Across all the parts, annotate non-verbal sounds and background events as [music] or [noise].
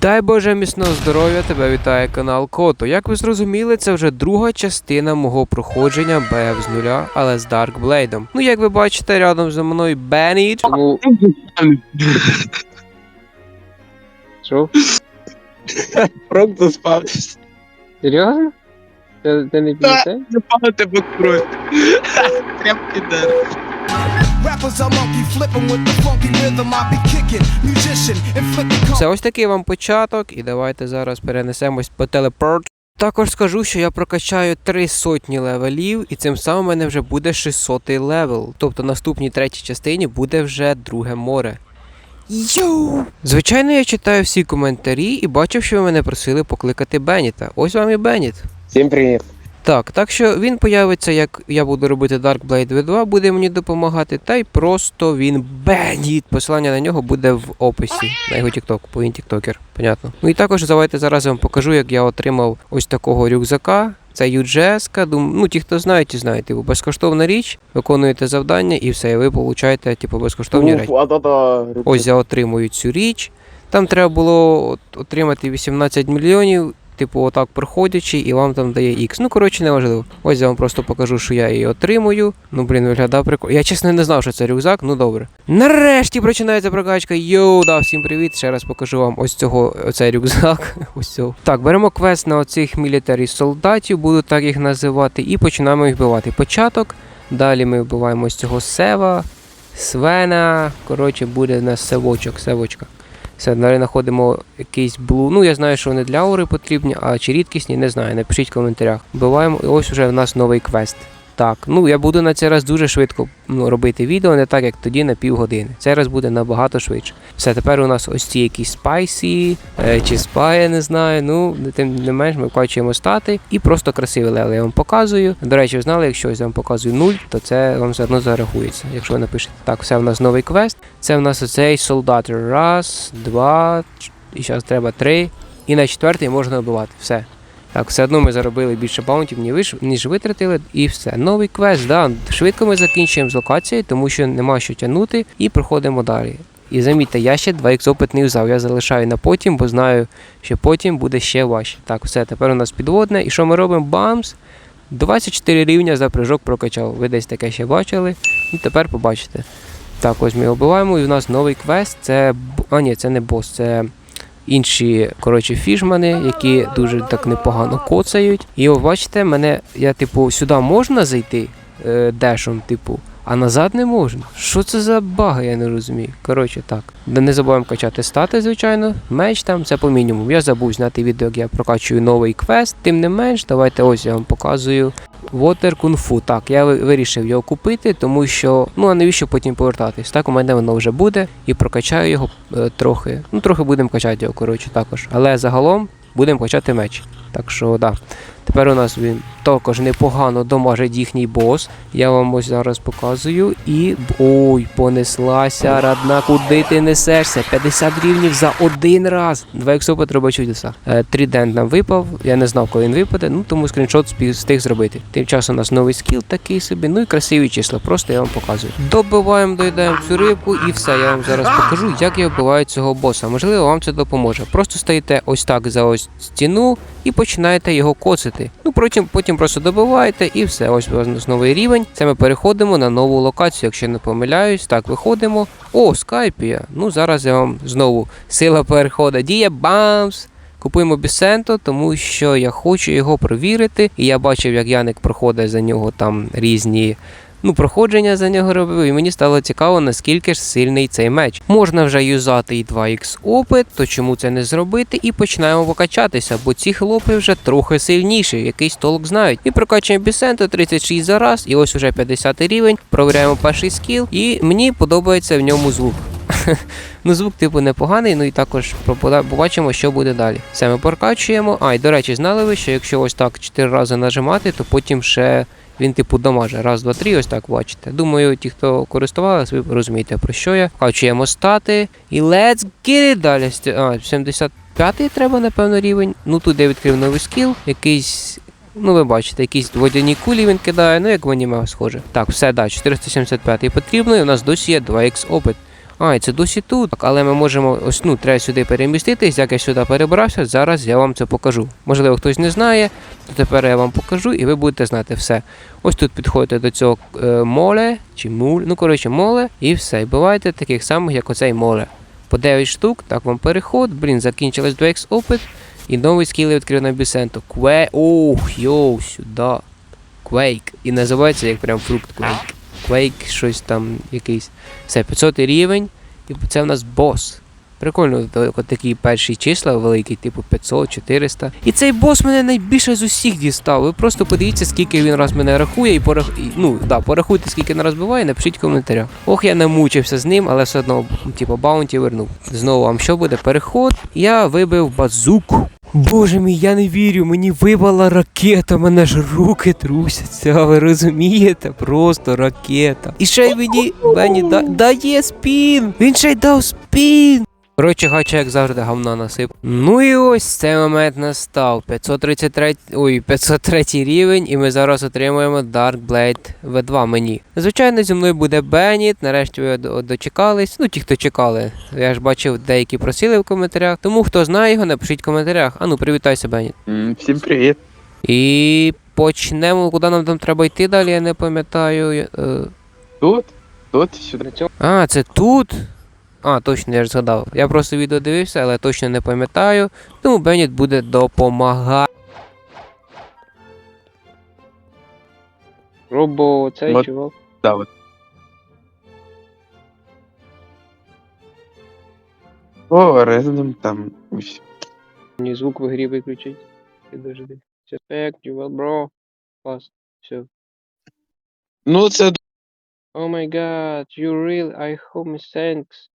Дай Боже міцного здоров'я, тебе вітає канал Кото. Як ви зрозуміли, це вже друга частина мого проходження БФ з нуля, але з Даркблейдом. Ну, як ви бачите, рядом зі мною Бенніч. Тому Що? Прок заспався. Серйозно? Ти, ти не п'єте? Запала тебе кровь. Тряпки дер. Rappers are monkey flipping with the funky rhythm I be kicking. Musician, Це ось такий вам початок, і давайте зараз перенесемось по телепорт. Також скажу, що я прокачаю три сотні левелів, і цим самим у мене вже буде 600 левел. Тобто наступній третій частині буде вже друге море. Йоу! Звичайно, я читаю всі коментарі і бачив, що ви мене просили покликати Беніта. Ось вам і Беніт. Всім привіт. Так, так що він появиться, як я буду робити Dark Blade V2, буде мені допомагати, та й просто він Беніт. Посилання на нього буде в описі на його TikTok, бо він тіктокер, понятно. Ну і також давайте зараз я вам покажу, як я отримав ось такого рюкзака. Це UGS, дум... ну ті, хто знають, ті знають, типу, безкоштовна річ, виконуєте завдання і все, і ви получаєте, типу, безкоштовні речі. Ось я отримую цю річ. Там треба було от- отримати 18 мільйонів, типу, отак проходячи, і вам там дає X. Ну, коротше, неважливо. Ось я вам просто покажу, що я її отримую. Ну, блін, виглядає прикольно. Я чесно не знав, що це рюкзак, ну добре. Нарешті починається прокачка. Йоу, да, всім привіт. Ще раз покажу вам ось цього оцей рюкзак. [laughs] ось цього. Так, беремо квест на оцих мілітарі солдатів, буду так їх називати, і починаємо їх вбивати. Початок. Далі ми вбиваємо ось цього сева. Свена, коротше, буде у нас севочок, севочка. Все, далі знаходимо якийсь блу. Ну, я знаю, що вони для аури потрібні, а чи рідкісні, не знаю. Напишіть в коментарях. Вбиваємо, і ось уже в нас новий квест. Так, ну я буду на цей раз дуже швидко ну, робити відео, не так як тоді на півгодини. Цей раз буде набагато швидше. Все, тепер у нас ось ці якісь спайсі е, чи спай, я не знаю. Ну, тим не менш, ми вкачуємо стати і просто красивий левел я вам показую. До речі, ви знали, якщо я вам показую 0, то це вам все одно зарахується, якщо ви напишете. Так, все, у нас новий квест. Це в нас оцей солдат. Раз, два, і зараз треба три. І на четвертий можна вбивати. Все. Так, все одно ми заробили більше баунтів, ніж витратили, і все. Новий квест, да. Швидко ми закінчуємо з локацією, тому що нема що тягнути, і проходимо далі. І замітьте, я ще 2х опит не взяв. Я залишаю на потім, бо знаю, що потім буде ще важче. Так, все, тепер у нас підводне. І що ми робимо? Бамс! 24 рівня за прыжок прокачав. Ви десь таке ще бачили. І тепер побачите. Так, ось ми його вбиваємо, і в нас новий квест. Це. А, ні, це не бос, це інші коротше, фішмани, які дуже так непогано коцають. І ви бачите, мене, я, типу, сюди можна зайти е, дешом, типу, а назад не можна. Що це за баги, я не розумію. Коротше, так. Не забуваємо качати стати, звичайно. Меч там це по мінімуму. Я забув зняти відео, як я прокачую новий квест. Тим не менш, давайте ось я вам показую. Water Kung Fu. Так, я вирішив його купити, тому що ну а навіщо потім повертатись? Так, у мене воно вже буде і прокачаю його е, трохи. Ну, трохи будемо качати його, коротше, також. Але загалом будемо качати меч. Так що, да. Тепер у нас він також непогано домажить їхній бос. Я вам ось зараз показую. І. Ой, понеслася, радна, куди ти несешся? 50 рівнів за один раз. Два ексопи треба чудеса. Трідент нам випав. Я не знав, коли він випаде, ну тому скріншот встиг зробити. Тим часом у нас новий скіл такий собі, ну і красиві числа. Просто я вам показую. Добиваємо, доїдаємо цю рибку і все. Я вам зараз покажу, як я вбиваю цього боса. Можливо, вам це допоможе. Просто стоїте ось так за ось стіну і починаєте його коцити. Ну потім, потім просто добиваєте і все. Ось у нас новий рівень. Це ми переходимо на нову локацію, якщо не помиляюсь. Так, виходимо. О, скайпія. Ну зараз я вам знову сила переходу діє. Бамс! Купуємо Бісенто, тому що я хочу його провірити. І я бачив, як Яник проходить за нього там різні. Ну, проходження за нього робив, і мені стало цікаво, наскільки ж сильний цей меч. Можна вже юзати і 2х опит, то чому це не зробити? І починаємо покачатися, бо ці хлопи вже трохи сильніші, якийсь толк знають. І прокачуємо Бісенто 36 за раз, і ось уже 50 рівень. Провіряємо перший скіл, і мені подобається в ньому звук. [laughs] Ну, звук, типу, непоганий, ну і також побачимо, що буде далі. Все ми прокачуємо. А, і до речі, знали ви, що якщо ось так 4 рази нажимати, то потім ще він, типу, дамаже. Раз, два, три, ось так бачите. Думаю, ті, хто користувалися, ви розумієте, про що я. Качуємо стати. І let's get it далі. А, 75 треба, напевно, рівень. Ну тут я відкрив новий скіл, якийсь. Ну, ви бачите, якісь водяні кулі він кидає, ну як в аніме схоже. Так, все, да, 475 потрібно, і у нас досі є 2х опит. А, і це досі тут. Так, але ми можемо ось ну, треба сюди переміститись. Як я сюди перебрався, зараз я вам це покажу. Можливо, хтось не знає, то тепер я вам покажу і ви будете знати все. Ось тут підходите до цього е, моле чи муль, ну коротше, моле, і все. І бувайте таких самих, як оцей моле. По 9 штук, так вам переход. Блін, закінчилось 2х опит. І новий скіл відкрив на Бісенто. Кве. Ох, йоу, сюди. Quake. І називається як прям фрукт Quake. Quake, щось там якийсь. Все, 500 рівень. І це в нас бос. Прикольно, такі перші числа великі, типу 500, 400. І цей бос мене найбільше з усіх дістав. Ви просто подивіться, скільки він раз мене рахує, і порах... ну, да, порахуйте, скільки він раз биває, напишіть в коментарях. Ох, я намучився з ним, але все одно, типу, баунті вернув. Знову вам що буде? Переход. Я вибив базуку. Боже мій, я не вірю, мені випала ракета, мене ж руки трусяться, ви розумієте? Просто ракета. І ще й мені мені да, дає спін! Він ще й дав спін! Коротше, гача, як завжди, говна насип. Ну і ось цей момент настав. 533, ой, 503 рівень, і ми зараз отримуємо Dark Blade V2 мені. Звичайно, зі мною буде Беніт. Нарешті ви дочекались. Ну, ті, хто чекали. Я ж бачив, деякі просили в коментарях. Тому хто знає його, напишіть в коментарях. Ану, привітайся, Беніт. Всім привіт. І почнемо, куди нам там треба йти далі, я не пам'ятаю. Е, Тут? Тут сюди. А, це тут? А, точно, я ж згадав. Я просто відео дивився, але точно не пам'ятаю. Тому Беніт буде допомагати. робо цей Мот- чувак. Да, от. О, резнем там. ось. Мені звук в грі виключить. Підожди. Respect, you well, bro. Клас. Все. Ну, це Oh my god, you real, I hope me thanks.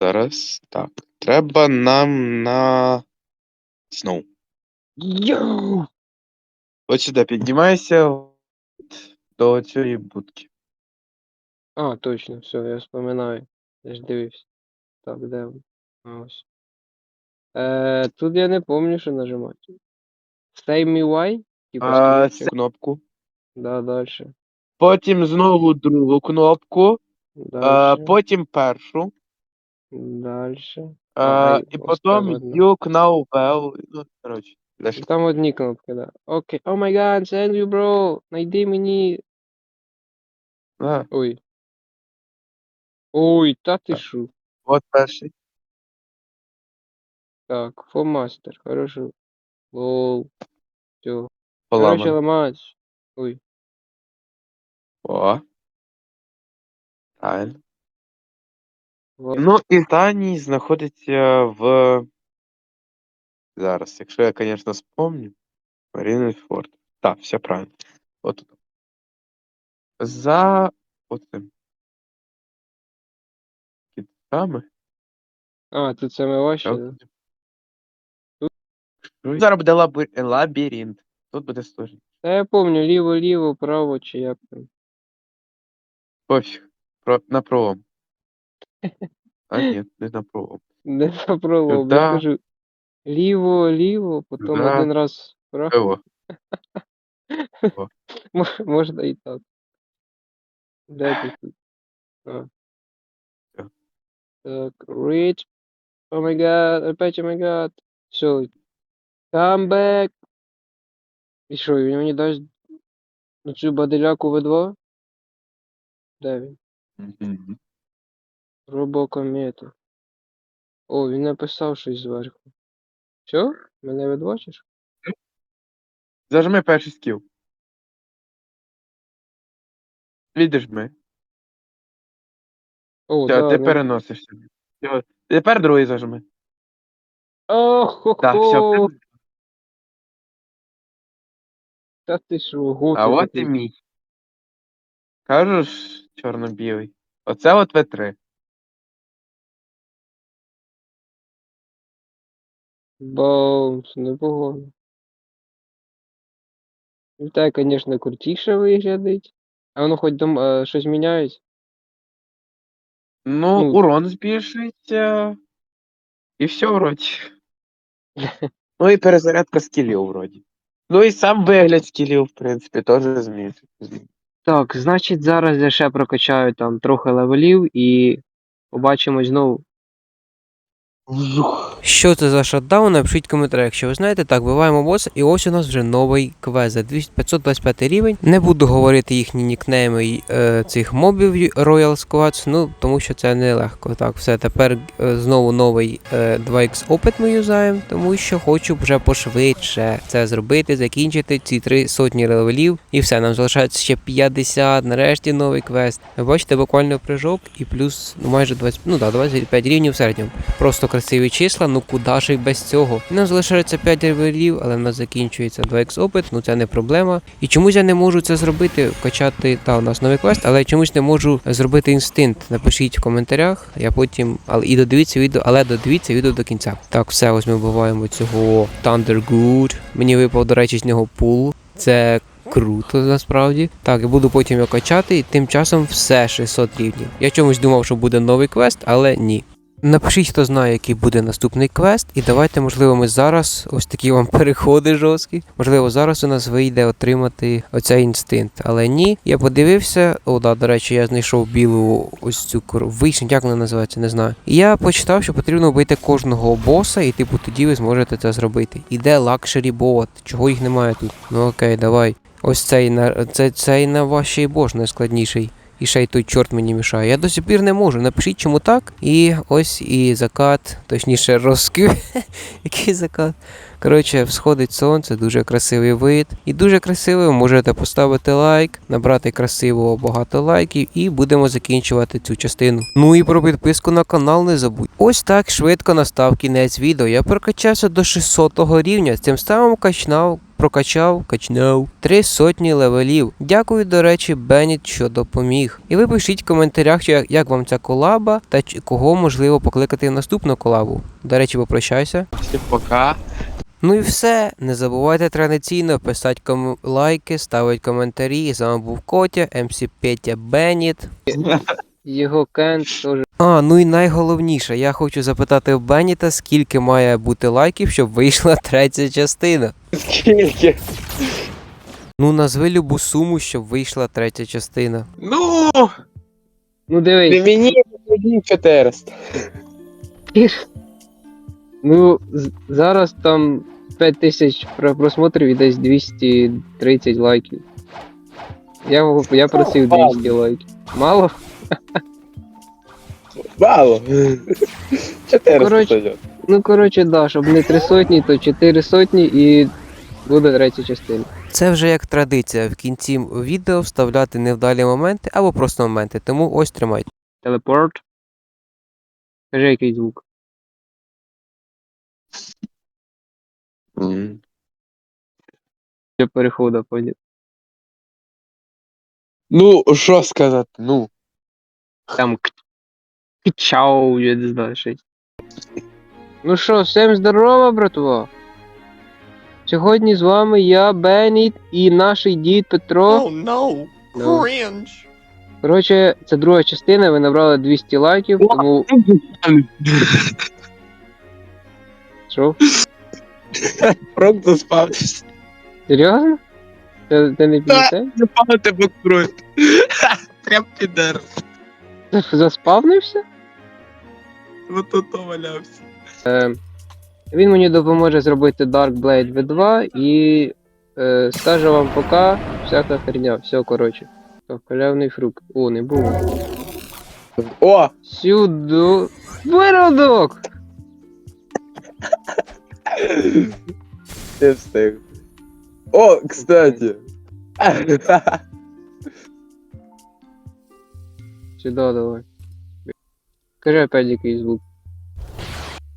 Зараз. Так. Треба нам на. Сноу. Йоу! От сюди піднімайся до цієї будки. А, точно, все, я вспоминаю. Я ж дивився. Так, де? А, ось. Е, тут я не пам'ятаю, що нажимати. Stay me why? Типа А, кнопку. Да, дальше. Потім знову другу кнопку. А, потім першу. Дальше. А, Ага, остав потім одну. You Now. Ну, коротше. дальше. Там одні кнопки, да. Окей. О май гад, thank you, bro. Найди мені. Да. Ой. Ой, та ти Так. шо? От перший. Так, фомастер, хорошо. Лол. Все. Короче, ломать. Ой. О. Правильно. Ну, і останній знаходиться в. Зараз, якщо я, звісно, спомню. Марінефорд. Так, все правильно. От тут. За оцим. Кітками. А, тут саме Так. да? Ну, Зараз буде лабі- лабіринт. Тут буде сложно. Та я помню, ліво, ліво, право, чи як там. Пофіг. Про... На пролом. А ні, не на пролом. [laughs] Не попробував, Сюда. я кажу. Ліво, ліво, потім Сюда. один раз право. Пиво. [laughs] Мо- Можна і так. Де ти тут? А. Так, reach. О май гад, опять о май гад. Все. Come back. І що, він мені дасть на цю баделяку В2? Де він? Робокомета. О, він написав щось зверху. Все? Мене видбачиш? Зажми перший скіл. Віджми. О, Все, да, ти не- переносишся. Тепер другий зажми. О, хо Так, все. хо Та ти що, готи А от і мій. Кажу ж, чорно-білий. Оце от В3. Баунс, непогано. Так, звісно, крутіше виглядить. А воно хоч дом, е, щось міняється? Ну, Ну. урон збільшується. І все вроді. [laughs] ну і перезарядка скілів вроді. Ну і сам вигляд скілів, в принципі, теж змінюється. Так, значить, зараз я ще прокачаю там трохи левелів і Побачимось знову. Вжух. Що це за шатдаун? Напишіть в коментарях, якщо ви знаєте, так, биваємо боса, і ось у нас вже новий квест за 200 525 рівень. Не буду говорити їхні нікнейми е, цих мобів Royal Squads, ну тому що це нелегко. Так, все, тепер е, знову новий е, 2x опит ми юзаємо, тому що хочу вже пошвидше це зробити, закінчити ці три сотні левелів, і все, нам залишається ще 50, нарешті новий квест. Ви бачите, буквально прыжок і плюс ну, майже 20, ну да, 25 рівнів в середньому. Просто красиві числа, ну куди ж і без цього. І нам залишається 5 левелів, але в нас закінчується 2х опит, ну це не проблема. І чомусь я не можу це зробити, вкачати, та у нас новий квест, але чомусь не можу зробити інстинкт. Напишіть в коментарях, я потім. Але і додивіться відео, але додивіться відео до кінця. Так, все, ось ми вбиваємо цього Thunder Good. Мені випав, до речі, з нього пул. Це круто насправді. Так, я буду потім його качати, і тим часом все 600 рівнів. Я чомусь думав, що буде новий квест, але ні. Напишіть, хто знає, який буде наступний квест, і давайте, можливо, ми зараз ось такі вам [laughs] переходи жорсткі. Можливо, зараз у нас вийде отримати оцей інстинкт. Але ні, я подивився. О, да, до речі, я знайшов білу ось цю кор... вишню, як вона називається, не знаю. І я почитав, що потрібно вбити кожного боса, і типу тоді ви зможете це зробити. Іде лакшері бот. Чого їх немає тут? Ну окей, давай. Ось цей на це, цей на вашій бож найскладніший. І ще й той чорт мені мішає. Я до сих пір не можу. Напишіть, чому так. І ось і закат, точніше, розкив. [laughs] Який закат? Коротше, всходить сонце, дуже красивий вид. І дуже красивий, можете поставити лайк, набрати красиво багато лайків, і будемо закінчувати цю частину. Ну і про підписку на канал не забудь. Ось так швидко настав кінець відео. Я прокачався до 600 рівня. Цим самим качнав. Прокачав, качнув три сотні левелів. Дякую, до речі, Беніт, що допоміг. І ви пишіть в коментарях, як, як вам ця колаба та кого можливо покликати в наступну колабу. До речі, попрощайся. Всім пока. Ну і все. Не забувайте традиційно писати ком... лайки, ставити коментарі. З вами був Котя, МС Петя Беніт. [laughs] Його кент теж. А, ну і найголовніше, я хочу запитати в Беніта, скільки має бути лайків, щоб вийшла третя частина. Скільки? Ну, назви любу суму, щоб вийшла третя частина. Ну, Ну дивись, мені, мені 400. Ну зараз там 5 тисяч просмотрів і десь 230 лайків. Я, я просив 200 лайків. Мало? Мало. 400 Коротше. Ну коротше, да, щоб не 3 сотні, то 4 сотні і буде третя частина. Це вже як традиція в кінці відео вставляти невдалі моменти або просто моменти, тому ось тримайте. Телепорт. Кажи який звук. М. Для переходу поняв. Ну, що сказати, ну. Там к- кчау, я не знаю щось. Ну що, всім здорово, братво. Сьогодні з вами я, Беніт і наш дід Петро. Oh no! Ну, Cringe! Коротше, це друга частина, ви набрали 200 лайків, тому. Що? Просто спавнився. Серйозно? Ти, ти не пізніше? Запало тебе кровь. Прям підер. Заспавнився? Вот тут валявся. Е, він мені допоможе зробити Dark Blade V2 і е, скаже вам пока всяка херня. Все, коротше. Так, халявний фрукт. О, не було. О! Сюди. Виродок! Ти встиг. О, кстати. Сюди давай. Скажи опять який звук.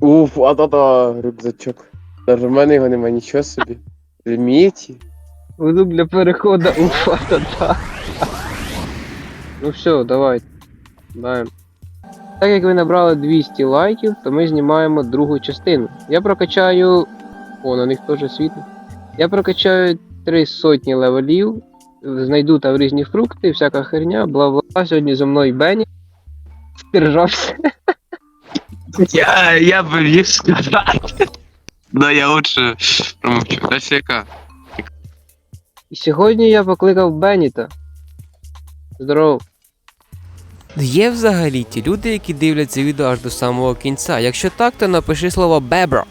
Уф, а то рюкзачок. Даже в мене його нема нічого собі. Ліміті. Звук для переходу уфа та та. Ну все, давай. Даємо. Так як ви набрали 200 лайків, то ми знімаємо другу частину. Я прокачаю. О, на них теж світло. Я прокачаю три сотні левелів, знайду там різні фрукти, всяка херня, бла-бла. Сьогодні зі мною Бенні. Держався. Я, я міг сказати. Но я лучше промовчу. Яка? І сьогодні я покликав Беніта. Здоров. Є взагалі ті люди, які дивляться відео аж до самого кінця. Якщо так, то напиши слово бебро.